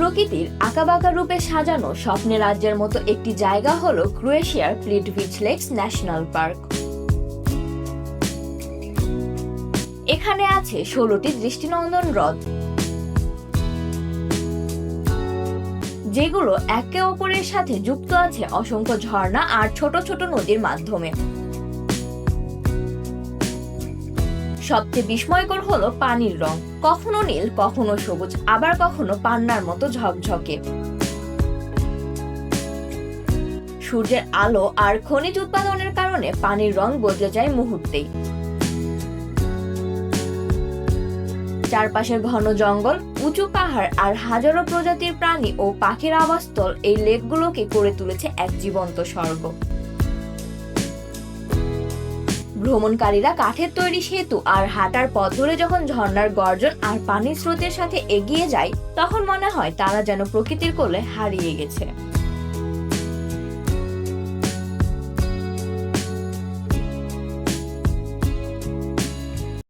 প্রকৃতির আঁকাবাঁকা রূপে সাজানো স্বপ্নে রাজ্যের মতো একটি জায়গা হল ক্রোয়েশিয়ার প্লিটভিচ লেকস ন্যাশনাল পার্ক। এখানে আছে ষোলোটি দৃষ্টিনন্দন হ্রদ, যেগুলো একে অপরের সাথে যুক্ত আছে অসংখ্য ঝর্ণা আর ছোট ছোট নদীর মাধ্যমে। সবচেয়ে বিস্ময়কর হলো পানির রং। কখনো নীল, কখনো সবুজ, আবার কখনো পান্নার মতো ঝকঝকে। সূর্যের আলো আর খনিজ উৎপাদনের কারণে পানির রং বদলে যায় মুহূর্তেই। চারপাশে ঘন জঙ্গল, উঁচু পাহাড় আর হাজারো প্রজাতির প্রাণী ও পাখির আবাসস্থল এই লেকগুলোকে করে তুলেছে এক জীবন্ত স্বর্গ। ভ্রমণকারীরা কাঠের তৈরি সেতু আর হাঁটার পথ ধরে যখন ঝর্ণার গর্জন আর পানির স্রোতের সাথে এগিয়ে যায়, তখন মনে হয় তারা যেন প্রকৃতির কোলে হারিয়ে গেছে।